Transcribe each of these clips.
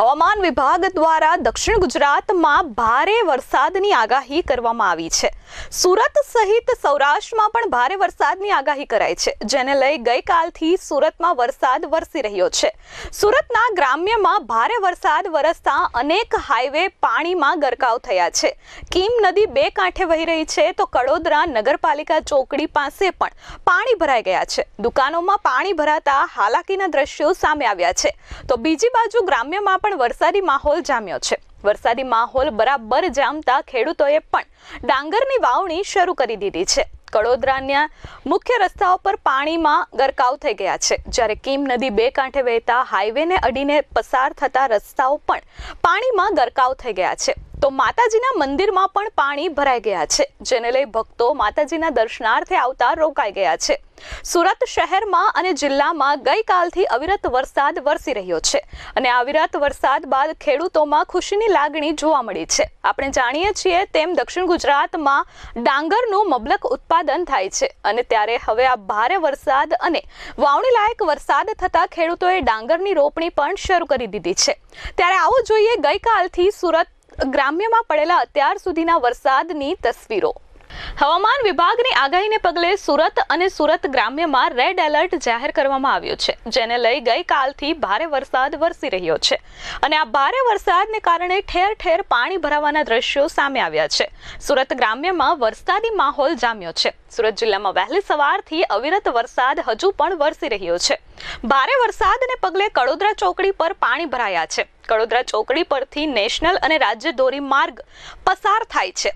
હવામાન વિભાગ દ્વારા દક્ષિણ ગુજરાતમાં ભારે વરસાદની આગાહી કરવામાં આવી છે. સુરત સહિત સૌરાષ્ટ્રમાં પણ ભારે વરસાદની આગાહી કરાઈ છે, જેને લઈ ગઈકાલથી સુરતમાં વરસાદ વરસી રહ્યો છે. સુરતના ગ્રામ્યમાં ભારે વરસાદ વરસતા અનેક હાઈવે પાણીમાં ગરકાવ થયા છે. કીમ નદી બે કાંઠે વહી રહી છે, તો કડોદરા નગરપાલિકા ચોકડી પાસે પણ પાણી ભરાઈ ગયા છે. દુકાનોમાં પાણી ભરાતા હાલાકીના દ્રશ્યો સામે આવ્યા છે. તો બીજી બાજુ ગ્રામ્યમાં પણ વરસાદી માહોલ જામ્યો છે. વરસાદી માહોલ બરાબર જામતા ખેડૂતોએ પણ ડાંગરની વાવણી શરૂ કરી દીધી છે. કડોદરાના મુખ્ય રસ્તાઓ પર પાણીમાં ગરકાવ થઈ ગયા છે. જ્યારે કીમ નદી બે કાંઠે વહેતા હાઈવેને અડીને પસાર થતા રસ્તાઓ પણ પાણીમાં ગરકાવ થઈ ગયા છે. તો માતાજીના મંદિરમાં પણ પાણી ભરાઈ ગયા છે, જેને લઈ ભક્તો માતાજીના દર્શનાર્થે આવતા રોકાઈ ગયા છે. સુરત શહેરમાં અને જિલ્લામાં ગઈકાલથી અવિરત વરસાદ વરસી રહ્યો છે અને અવિરત વરસાદ બાદ ખેડૂતોમાં ખુશીની લાગણી જોવા મળી છે. આપણે જાણીએ છીએ તેમ દક્ષિણ ગુજરાતમાં ડાંગરનું મબલક ઉત્પાદન થાય છે અને ત્યારે હવે આ ભારે વરસાદ અને વાવણી લાયક વરસાદ થતાં ખેડૂતોએ ડાંગરની રોપણી પણ શરૂ કરી દીધી છે. ત્યારે આવો જોઈએ ગઈકાલથી સુરત ગ્રામ્યમાં પડેલા અત્યાર સુધીના વરસાદની તસવીરો. હવામાન વિભાગની આગાહીને પગલે સુરત અને સુરત ગ્રામ્યમાં રેડ એલર્ટ જાહેર કરવામાં આવ્યું છે, જેને લઈ ગઈકાલથી ભારે વરસાદ વરસી રહ્યો છે. અને આ ભારે વરસાદને કારણે ઠેર ઠેર પાણી ભરાવાના દ્રશ્યો સામે આવ્યા છે. સુરત ગ્રામ્યમાં વરસાદી માહોલ જામ્યો છે. સુરત જિલ્લામાં વહેલી સવારથી અવિરત વરસાદ હજુ પણ વરસી રહ્યો છે. ભારે વરસાદને પગલે કડોદરા ચોકડી પર પાણી ભરાયા છે. કડોદરા ચોકડી પરથી નેશનલ અને રાજ્ય ધોરી માર્ગ પસાર થાય છે.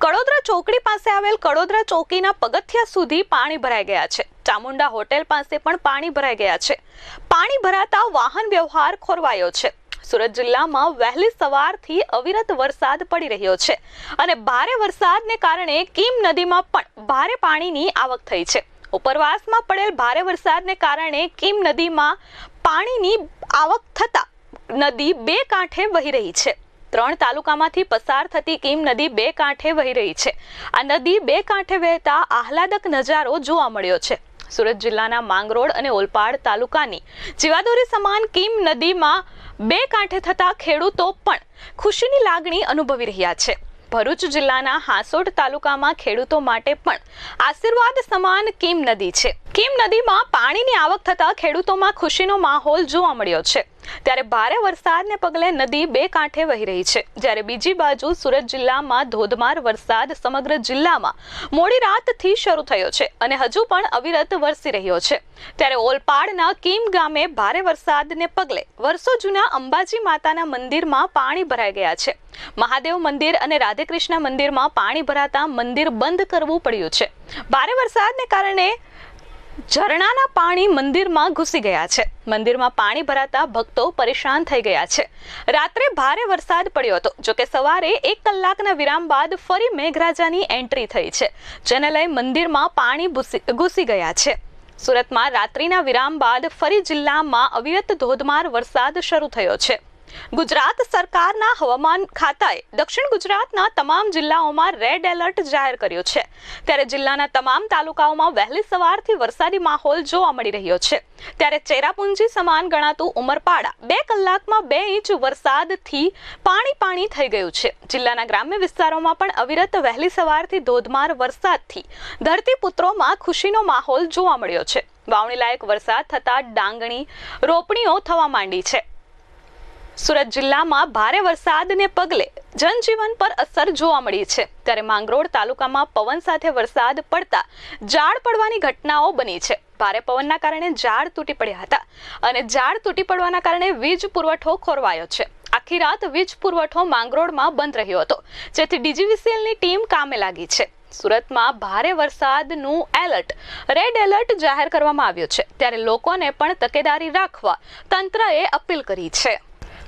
કડોદરા ચોકડી પાસે આવેલ કડોદરા ચોકીના પગથિયા સુધી પાણી ભરાઈ ગયા છે. ચામુંડા હોટેલ પાસે પણ પાણી ભરાઈ ગયા છે. પાણી ભરાતા વાહન વ્યવહાર ખોરવાયો છે. સુરત જિલ્લામાં વહેલી સવારથી અવિરત વરસાદ પડી રહ્યો છે અને ભારે વરસાદને કારણે કીમ નદીમાં પણ ભારે પાણીની આવક થઈ છે. ઉપરવાસમાં પડેલ ભારે વરસાદને કારણે કીમ નદીમાં પાણીની આવક થતા નદી બે કાંઠે વહી રહી છે. ત્રણ તાલુકામાંથી પસાર થતી કીમ નદી બે કાંઠે વહી રહી છે. આ નદી બે કાંઠે વહેતા આહલાદક નજારો જોવા મળ્યો છે. સુરત જિલ્લાના માંગરોળ અને ઓલપાડ તાલુકાની જીવાદોરી સમાન કીમ નદીમાં બે કાંઠે થતા ખેડૂતો પણ ખુશીની લાગણી અનુભવી રહ્યા છે. ભરૂચ જિલ્લાના હાસોડ તાલુકામાં ખેડૂતો માટે પણ આશીર્વાદ સમાન કીમ નદી છે. કીમ નદીમાં પાણીની આવક થતા ખેડૂતોમાં ખુશીનો માહોલ જોવા મળ્યો છે. ત્યારે ભારે વરસાદને પગલે નદી બે કાંઠે વહી રહી છે. જ્યારે બીજી બાજુ સુરત જિલ્લામાં ધોધમાર વરસાદ સમગ્ર જિલ્લામાં મોડી રાતથી શરૂ થયો છે અને હજુ પણ અવિરત વરસી રહ્યો છે. ત્યારે ઓલપાડના કીમ ગામે ભારે વરસાદને પગલે વર્ષો જૂના અંબાજી માતાના મંદિરમાં પાણી ભરાઈ ગયા છે. મહાદેવ મંદિર અને રાધેકૃષ્ણ મંદિરમાં પાણી ભરાતા મંદિર બંધ કરવું પડ્યું છે. ભારે વરસાદને કારણે ઝરણાના પાણી મંદિરમાં ઘૂસી ગયા છે. મંદિરમાં પાણી ભરાતા ભક્તો પરેશાન થઈ ગયા છે. રાત્રે ભારે વરસાદ પડ્યો હતો. જોકે સવારે એક કલાકના વિરામ બાદ ફરી મેઘરાજાની એન્ટ્રી થઈ છે, જેને લઈ મંદિરમાં પાણી ઘૂસી ગયા છે. સુરતમાં રાત્રિના વિરામ બાદ ફરી જિલ્લામાં અવિરત ધોધમાર વરસાદ શરૂ થયો છે. ગુજરાત સરકારના હવામાન ખાતાએ દક્ષિણ ગુજરાતના તમામ જિલ્લાઓમાં રેડ એલર્ટ જાહેર કર્યો છે. ત્યારે જિલ્લાના તમામ તાલુકાઓમાં વહેલી સવારથી વરસાદી માહોલ જોવા મળી રહ્યો છે. ત્યારે ચેરાપુંજી સમાન ગણાતું ઉમરપાડા બે કલાકમાં બે ઇંચ વરસાદથી પાણી પાણી થઈ ગયું છે. જિલ્લાના ગ્રામ્ય વિસ્તારોમાં પણ અવિરત વહેલી સવારથી ધોધમાર વરસાદથી ધરતીપુત્રોમાં ખુશીનો માહોલ જોવા મળ્યો છે. વાવણી લાયક વરસાદ થતાં ડાંગણી રોપણીઓ થવા માંડી છે. સુરત જિલ્લામાં ભારે વરસાદને પગલે જનજીવન પર અસર જોવા મળી છે. ત્યારે માંગરોળ તાલુકામાં પવન સાથે વરસાદ પડતા ઝાડ પડવાની ઘટનાઓ બની છે. ભારે પવનના કારણે ઝાડ તૂટી પડ્યા હતા અને ઝાડ તૂટી પડવાના કારણે વીજ પુરવઠો ખોરવાયો છે. આખી રાત વીજ પુરવઠો માંગરોળમાં બંધ રહ્યો હતો. જેથી ડીજીવીસીએલની ટીમ કામે લાગી છે. સુરતમાં ભારે વરસાદનું એલર્ટ, રેડ એલર્ટ જાહેર કરવામાં આવ્યું છે. ત્યારે લોકોને પણ તકેદારી રાખવા તંત્રએ અપીલ કરી છે.